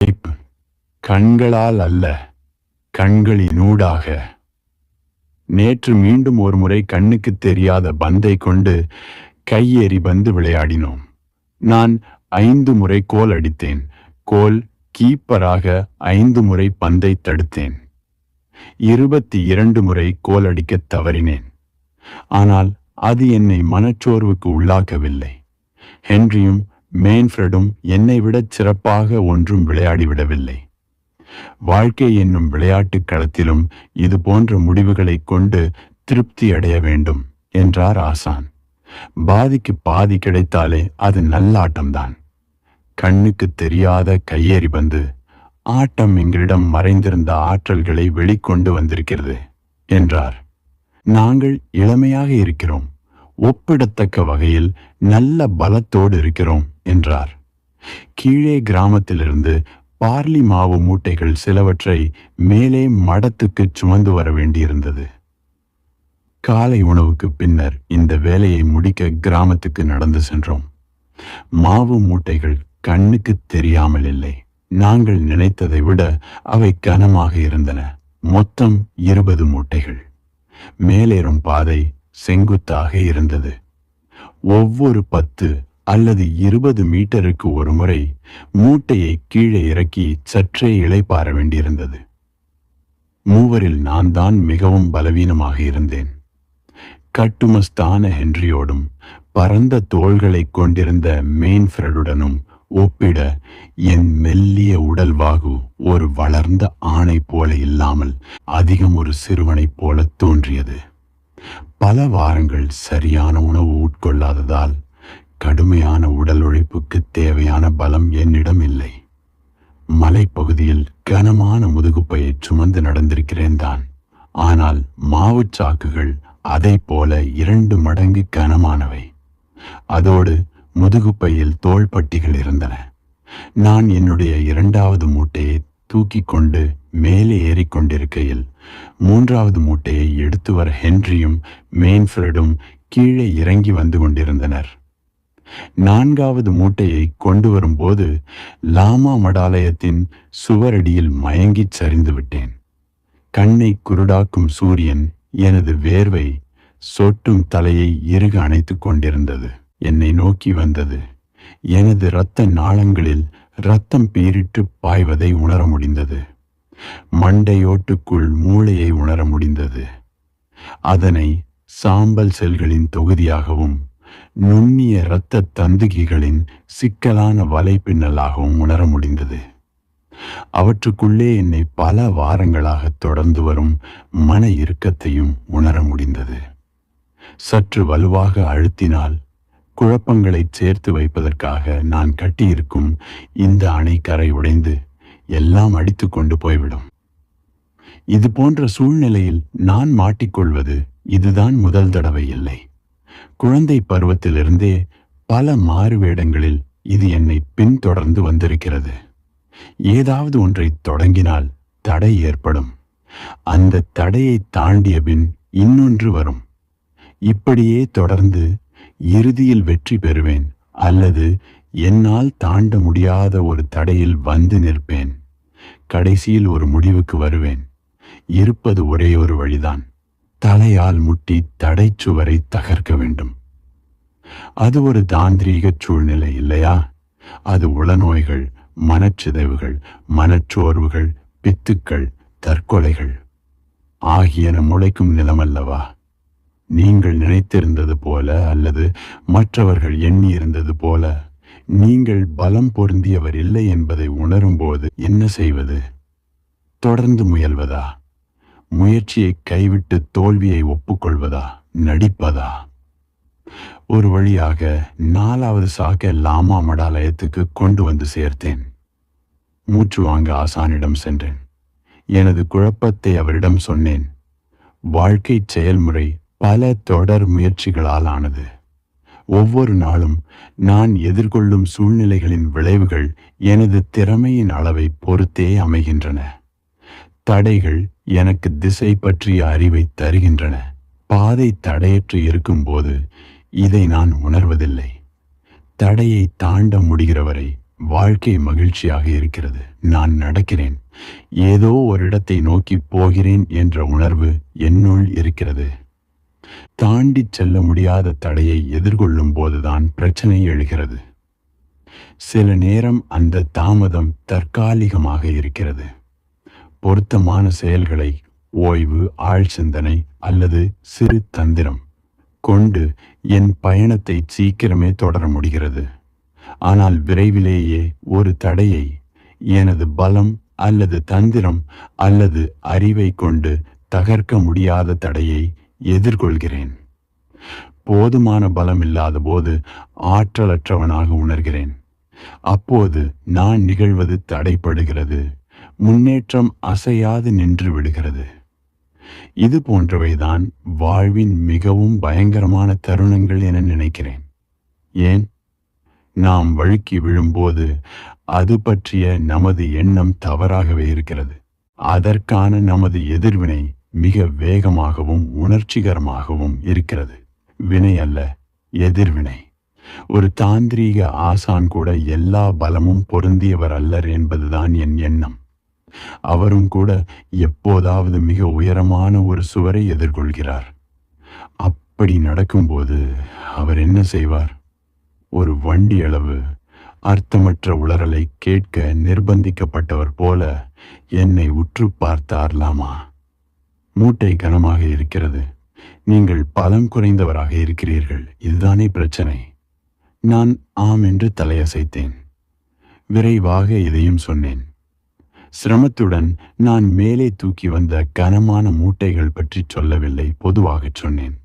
அழைப்பு கண்களால் அல்ல கண்களினூடாக. நேற்று மீண்டும் ஒரு முறை கண்ணுக்கு தெரியாத பந்தை கொண்டு கையேறி பந்து விளையாடினோம். நான் ஐந்து முறை கோல் அடித்தேன். கோல் கீப்பராக ஐந்து முறை பந்தை தடுத்தேன். இருபத்தி இரண்டு முறை கோல் அடிக்க தவறினேன். ஆனால் அது என்னை மனச்சோர்வுக்கு உள்ளாக்கவில்லை. ஹென்ரியும் மேன்ஃப்ரெடும் என்னை விடச் சிறப்பாக ஒன்றும் விளையாடிவிடவில்லை. வாழ்க்கை என்னும் விளையாட்டுக் களத்திலும் இது போன்ற முடிவுகளைக் கொண்டு திருப்தி அடைய வேண்டும் என்றார் ஆசான். பாதிக்கு பாதி கிடைத்தாலே அது நல்லாட்டம்தான். கண்ணுக்கு தெரியாத கையேறி வந்து ஆட்டம் எங்களிடம் மறைந்திருந்த ஆற்றல்களை வெளிக்கொண்டு வந்திருக்கிறது என்றார். நாங்கள் இளமையாக இருக்கிறோம். ஒப்பிடத்தக்க வகையில் நல்ல பலத்தோடு இருக்கிறோம் என்றார். கீழே கிராமத்திலிருந்து பார்லி மாவு மூட்டைகள் சிலவற்றை மேலே மடத்துக்கு சுமந்து வர வேண்டியிருந்தது. காலை உணவுக்கு பின்னர் இந்த வேலையை முடிக்க கிராமத்துக்கு நடந்து சென்றோம். மாவு மூட்டைகள் கண்ணுக்கு தெரியாமல் இல்லை. நாங்கள் நினைத்ததை விட அவை கனமாக இருந்தன. மொத்தம் இருபது மூட்டைகள். மேலேறும் பாதை செங்குத்தாக இருந்தது. ஒவ்வொரு பத்து அல்லது இருபது மீட்டருக்கு ஒரு முறை மூட்டையை கீழே இறக்கி சற்றே இளைப்பாற வேண்டியிருந்தது. மூவரில் நான் தான் மிகவும் பலவீனமாக இருந்தேன். கட்டுமஸ்தான ஹென்ரியோடும் பரந்த தோள்களை கொண்டிருந்த மெயின்ஃப்ரெடுடனும் ஒப்பிட என் மெல்லிய உடல் வாகு ஒரு வளர்ந்த ஆணை போல இல்லாமல் அதிகம் ஒரு சிறுவனைப் போல தோன்றியது. பல வாரங்கள் சரியான உணவு உட்கொள்ளாததால் கடுமையான உடல் உழைப்புக்கு தேவையான பலம் என்னிடம் இல்லை. மலைப்பகுதியில் கனமான முதுகுப்பையை சுமந்து நடந்திருக்கிறேன் தான். ஆனால் மாவுச்சாக்குகள் அதை போல இரண்டு மடங்கு கனமானவை. அதோடு முதுகுப்பையில் தோள்பட்டிகள் இருந்தன. நான் என்னுடைய இரண்டாவது மூட்டையை தூக்கி கொண்டு மேலே ஏறிக்கொண்டிருக்கையில் மூன்றாவது மூட்டையை எடுத்து வர ஹென்ரியும் மெயின்ஃபிரடும் கீழே இறங்கி வந்து கொண்டிருந்தனர். நான்காவது மூட்டையை கொண்டு வரும்போது லாமா மடாலயத்தின் சுவரடியில் மயங்கிச் சரிந்து விட்டேன். கண்ணை குருடாக்கும் சூரியன் எனது வேர்வை சொட்டும் தலையை இறுக அணைத்துக் கொண்டிருந்தது. என்னை நோக்கி வந்தது. எனது இரத்த நாளங்களில் இரத்தம் பீரிட்டு பாய்வதை உணர முடிந்தது. மண்டையோட்டுக்குள் மூளையை உணர முடிந்தது. அதனை சாம்பல் செல்களின் தொகுதியாகவும் நுண்ணிய இரத்த தந்துகிகளின் சிக்கலான வலைப்பின்னலாகவும் உணர முடிந்தது. அவற்றுக்குள்ளே என்னை பல வாரங்களாக தொடர்ந்து வரும் மன இறுக்கத்தையும் உணர முடிந்தது. சற்று வலுவாக அழுத்தினால் குழப்பங்களை சேர்த்து வைப்பதற்காக நான் கட்டியிருக்கும் இந்த அணை கரை உடைந்து எல்லாம் அடித்து கொண்டு போய்விடும். இது போன்ற சூழ்நிலையில் நான் மாட்டிக்கொள்வது இதுதான் முதல் தடவை இல்லை. குழந்தை பருவத்திலிருந்தே பல மாறுவேடங்களில் இது என்னை பின்தொடர்ந்து வந்திருக்கிறது. ஏதாவது ஒன்றை தொடங்கினால் தடை ஏற்படும். அந்த தடையை தாண்டிய பின் இன்னொன்று வரும். இப்படியே தொடர்ந்து இறுதியில் வெற்றி பெறுவேன் அல்லது என்னால் தாண்ட முடியாத ஒரு தடையில் வந்து நிற்பேன். கடைசியில் ஒரு முடிவுக்கு வருவேன். இருப்பது ஒரே ஒரு வழிதான். தலையால் முட்டி தடைச்சுவரை தகர்க்க வேண்டும். அது ஒரு தாந்திரீக சூழ்நிலை இல்லையா? அது உளநோய்கள் மனச்சிதைவுகள் மனச்சோர்வுகள் பித்துக்கள் தற்கொலைகள் ஆகியன முளைக்கும் நிலமல்லவா? நீங்கள் நினைத்திருந்தது போல அல்லது மற்றவர்கள் எண்ணியிருந்தது போல நீங்கள் பலம் பொருந்தியவர் இல்லை என்பதை உணரும்போது என்ன செய்வது? தொடர்ந்து முயல்வதா? முயற்சியை கைவிட்டு தோல்வியை ஒப்புக்கொள்வதா? நடிப்பதா? ஒரு வழியாக நாலாவது சாக்க லாமா மடாலயத்துக்கு கொண்டு வந்து சேர்த்தேன். மூச்சு வாங்க ஆசானிடம் சென்றேன். எனது குழப்பத்தை அவரிடம் சொன்னேன். வாழ்க்கை செயல்முறை பல தொடர் முயற்சிகளால் ஆனது. ஒவ்வொரு நாளும் நான் எதிர்கொள்ளும் சூழ்நிலைகளின் விளைவுகள் எனது திறமையின் அளவை பொறுத்தே அமைகின்றன. தடைகள் எனக்கு திசை பற்றிய அறிவை தருகின்றன. பாதை தடையற்று இருக்கும்போது இதை நான் உணர்வதில்லை. தடையை தாண்ட முடிகிறவரை வாழ்க்கை மகிழ்ச்சியாக இருக்கிறது. நான் நடக்கிறேன். ஏதோ ஒரு இடத்தை நோக்கி போகிறேன் என்ற உணர்வு என்னுள் இருக்கிறது. தாண்டி செல்ல முடியாத தடையை எதிர்கொள்ளும் போதுதான் பிரச்சனை எழுகிறது. சில நேரம் அந்த தாமதம் தற்காலிகமாக இருக்கிறது. பொருத்தமான செயல்களை ஓய்வு ஆழ் சிந்தனை அல்லது சிறு தந்திரம் கொண்டு என் பயணத்தை சீக்கிரமே தொடர முடிகிறது. ஆனால் விரைவிலேயே ஒரு தடையை எனது பலம் அல்லது தந்திரம் அல்லது அறிவை கொண்டு தகர்க்க முடியாத தடையை எதிர்கொள்கிறேன். போதுமான பலம் இல்லாத போது ஆற்றலற்றவனாக உணர்கிறேன். அப்போது நான் நிகழ்வது தடைப்படுகிறது. முன்னேற்றம் அசையாது நின்று விடுகிறது. இது போன்றவைதான் வாழ்வின் மிகவும் பயங்கரமான தருணங்கள் என நினைக்கிறேன். ஏன்? நாம் வழுக்கி விழும்போது அது பற்றிய நமது எண்ணம் தவறாகவே இருக்கிறது. அதற்கான நமது எதிர்வினை மிக வேகமாகவும் உணர்ச்சிகரமாகவும் இருக்கிறது. வினை அல்ல எதிர்வினை. ஒரு தாந்திரீக ஆசான் கூட எல்லா பலமும் பொருந்தியவர் அல்லர் என்பதுதான் என் எண்ணம். அவரும் கூட எப்போதாவது மிக உயரமான ஒரு சுவரை எதிர்கொள்கிறார். அப்படி நடக்கும்போது அவர் என்ன செய்வார்? ஒரு வண்டி அளவு அர்த்தமற்ற உளறலை கேட்க நிர்பந்திக்கப்பட்டவர் போல என்னை உற்று பார்த்தார்லாமா? மூட்டை கனமாக இருக்கிறது. நீங்கள் பலம் குறைந்தவராக இருக்கிறீர்கள். இதுதானே பிரச்சனை. நான் ஆம் என்று தலையசைத்தேன். விரைவாக இதையும் சொன்னேன். சிரமத்துடன் நான் மேலே தூக்கி வந்த கனமான மூட்டைகள் பற்றி சொல்லவில்லை பொதுவாகச் சொன்னேன்.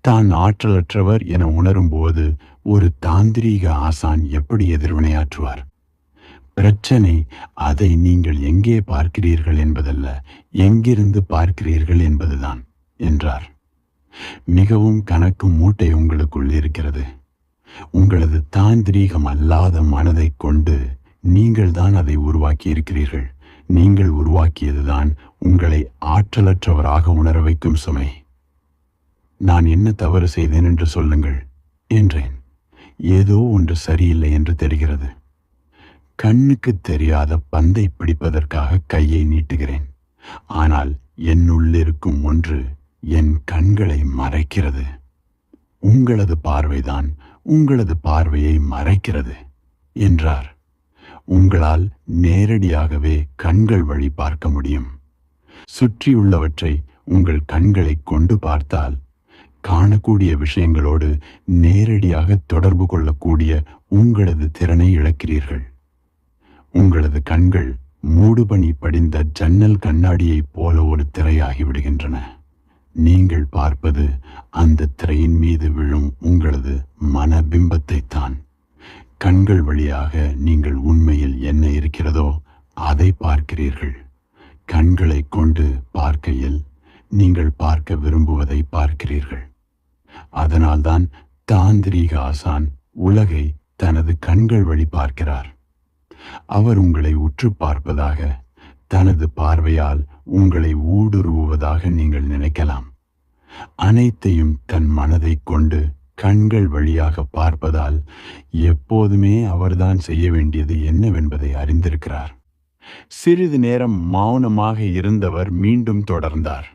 தான் ஆற்றலற்றவர் என உணரும்போது ஒரு தாந்திரீக ஆசான் எப்படி எதிர்வினையாற்றுவார்? பிரச்சனை. அதை நீங்கள் எங்கே பார்க்கிறீர்கள் என்பதல்ல எங்கிருந்து பார்க்கிறீர்கள் என்பதுதான் என்றார். மிகவும் கணக்கும் மூட்டை உங்களுக்குள் இருக்கிறது. உங்களது தாந்திரீகம் அல்லாத மனதை கொண்டு நீங்கள் தான் அதை உருவாக்கி இருக்கிறீர்கள். நீங்கள் உருவாக்கியதுதான் உங்களை ஆற்றலற்றவராக உணர வைக்கும் சுமை. நான் என்ன தவறு செய்தேன் என்று சொல்லுங்கள் என்றேன். ஏதோ ஒன்று சரியில்லை என்று தெரிகிறது. கண்ணுக்கு தெரியாத பந்தை பிடிப்பதற்காக கையை நீட்டுகிறேன். ஆனால் என்னுள்ளிருக்கும் ஒன்று என் கண்களை மறைக்கிறது. உங்களது பார்வைதான் உங்களது பார்வையை மறைக்கிறது என்றார். உங்களால் நேரடியாகவே கண்கள் வழி பார்க்க முடியும். சுற்றியுள்ளவற்றை உங்கள் கண்களை கொண்டு பார்த்தால் காணக்கூடிய விஷயங்களோடு நேரடியாக தொடர்பு கொள்ளக்கூடிய உங்களது திறனை இழக்கிறீர்கள். உங்களது கண்கள் மூடுபனி படிந்த ஜன்னல் கண்ணாடியைப் போல ஒரு திரையாகிவிடுகின்றன நீங்கள் பார்ப்பது அந்த திரையின் மீது விழும் உங்களது மனபிம்பத்தை தான் கண்கள் வழியாக நீங்கள் உண்மையில் என்ன இருக்கிறதோ அதை பார்க்கிறீர்கள். கண்களை கொண்டு பார்க்கையில் நீங்கள் பார்க்க விரும்புவதை பார்க்கிறீர்கள். அதனால்தான் தாந்திரீக ஆசான் உலகை தனது கண்கள் வழி பார்க்கிறார். அவர் உங்களை உற்று பார்ப்பதாக தனது பார்வையால் உங்களை ஊடுருவுவதாக நீங்கள் நினைக்கலாம். அனைத்தையும் தன் மனதை கொண்டு கண்கள் வழியாக பார்ப்பதால் எப்போதுமே அவர்தான் செய்ய வேண்டியது என்னவென்பதை அறிந்திருக்கிறார். சிறிது நேரம் மௌனமாக இருந்தவர் மீண்டும் தொடர்ந்தார்.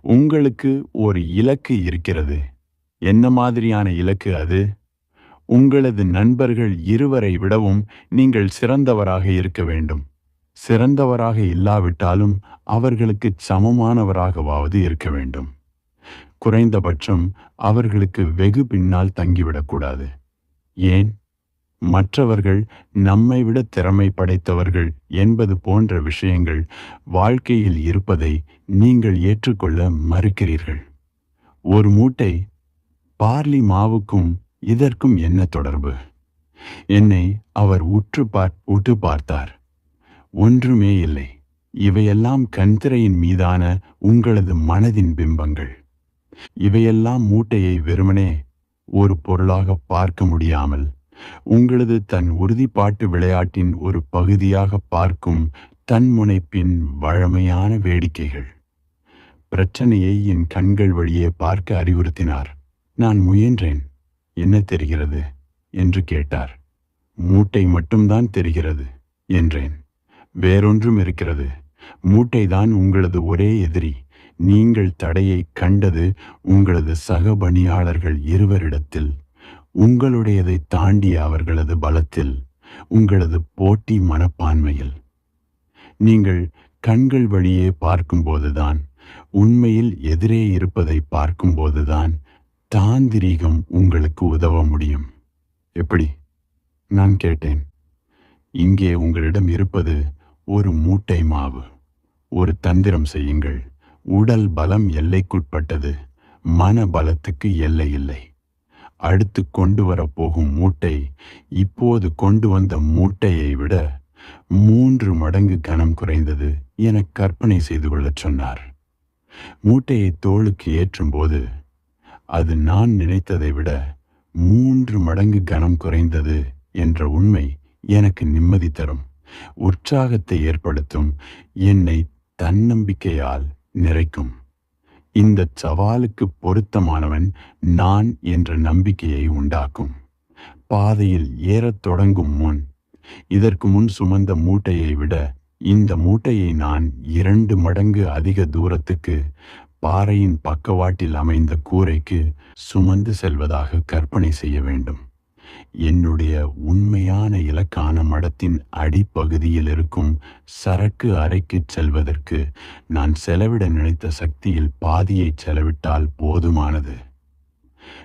உங்களுக்கு ஒரு இலக்கு இருக்கிறது. என்ன மாதிரியான இலக்கு அது? உங்களது நண்பர்கள் இருவரை விடவும் நீங்கள் சிறந்தவராக இருக்க வேண்டும். சிறந்தவராக இல்லாவிட்டாலும் அவர்களுக்கு சமமானவராகவாவது இருக்க வேண்டும். குறைந்தபட்சம் அவர்களுக்கு வெகு பின்னால் தங்கிவிடக்கூடாது ஏன்? மற்றவர்கள் நம்மை விட திறமை படைத்தவர்கள் என்பது போன்ற விஷயங்கள் வாழ்க்கையில் இருப்பதை நீங்கள் ஏற்றுக்கொள்ள மறுக்கிறீர்கள். ஒரு மூட்டை பார்லி மாவுக்கும் இதற்கும் என்ன தொடர்பு? என்னை அவர் உற்று பார் உற்று பார்த்தார். ஒன்றுமே இல்லை. இவையெல்லாம் கண்திரையின் மீதான உங்களது மனதின் பிம்பங்கள். இவையெல்லாம் மூட்டையை வெறுமனே ஒரு பொருளாக பார்க்க முடியாமல் உங்களது தன் உறுதிப்பாட்டு விளையாட்டின் ஒரு பகுதியாக பார்க்கும் தன்முனைப்பின் வழமையான வேடிக்கைகள். பிரச்சனையை என் கண்கள் வழியே பார்க்க அறிவுறுத்தினார். நான் முயன்றேன். என்ன தெரிகிறது? என்று கேட்டார். மூட்டை மட்டும்தான் தெரிகிறது என்றேன். வேறொன்றும் இருக்கிறது. மூட்டைதான் உங்களது ஒரே எதிரி. நீங்கள் தடையை கண்டது உங்களது சக பணியாளர்கள் இருவரிடத்தில். உங்களுடையதை தாண்டிய அவர்களது பலத்தில். உங்களது போட்டி மனப்பான்மையில். நீங்கள் கண்கள் வழியே பார்க்கும்போதுதான் உண்மையில் எதிரே இருப்பதை பார்க்கும்போதுதான் தாந்திரீகம் உங்களுக்கு உதவ முடியும். எப்படி? நான் கேட்டேன். இங்கே உங்களிடம் இருப்பது ஒரு மூட்டை மாவு. ஒரு தந்திரம் செய்யுங்கள். உடல் பலம் எல்லைக்குட்பட்டது. மன பலத்துக்கு எல்லை இல்லை. அடுத்து கொண்டு வரப்போகும் மூட்டை இப்போது கொண்டு வந்த மூட்டையை விட மூன்று மடங்கு கனம் குறைந்தது என கற்பனை செய்து கொள்ளச் சொன்னார். மூட்டையை தோளுக்கு ஏற்றும்போது அது நான் நினைத்ததை விட மூன்று மடங்கு கனம் குறைந்தது என்ற உண்மை எனக்கு நிம்மதி தரும். உற்சாகத்தை ஏற்படுத்தும். என்னை தன்னம்பிக்கையால் நிறைக்கும். இந்த சவாலுக்கு பொருத்தமானவன் நான் என்ற நம்பிக்கையை உண்டாக்கும். பாதையில் ஏறத் தொடங்கும் முன் இதற்கு முன் சுமந்த மூட்டையை விட இந்த மூட்டையை நான் இரண்டு மடங்கு அதிக தூரத்துக்கு பாறையின் பக்கவாட்டில் அமைந்த கூரைக்கு சுமந்து செல்வதாக கற்பனை செய்ய வேண்டும். என்னுடைய உண்மையான இலக்கான மடத்தின் அடிப்பகுதியில் இருக்கும் சரக்கு அறைக்கு செல்வதற்கு நான் செலவிட நினைத்த சக்தியில் பாதியை செலவிட்டால் போதுமானது.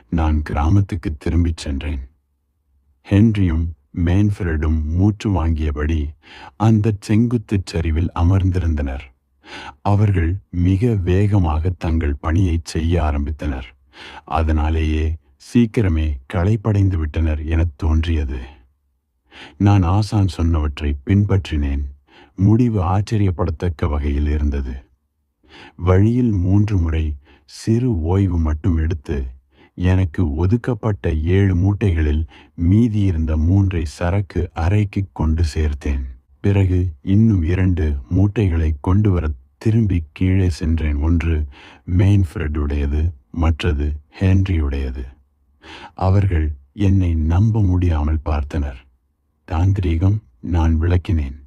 நான் கிராமத்துக்கு திரும்பிச் சென்றேன். ஹென்ரியும் மேன்ஃபிரடும் மூச்சு வாங்கியபடி அந்த செங்குத்துச் சரிவில் அமர்ந்திருந்தனர். அவர்கள் மிக வேகமாக தங்கள் பணியை செய்ய ஆரம்பித்தனர். அதனாலேயே சீக்கிரமே களைப்படைந்து விட்டனர் என தோன்றியது. நான் ஆசான் சொன்னவற்றை பின்பற்றினேன். முடிவு ஆச்சரியப்படத்தக்க வகையில் இருந்தது. வழியில் மூன்று முறை சிறு ஓய்வு மட்டும் எடுத்து எனக்கு ஒதுக்கப்பட்ட ஏழு மூட்டைகளில் மீதியிருந்த மூன்றை சரக்கு அறைக்கு கொண்டு சேர்த்தேன். பிறகு இன்னும் இரண்டு மூட்டைகளை கொண்டு வர திரும்பி கீழே சென்றேன். ஒன்று மெயின்ஃப்ரெட்டுடையது மற்றது ஹென்ரியுடையது. அவர்கள் என்னை நம்ப முடியாமல் பார்த்தனர். தாந்திரீகம் நான் விளக்கினேன்.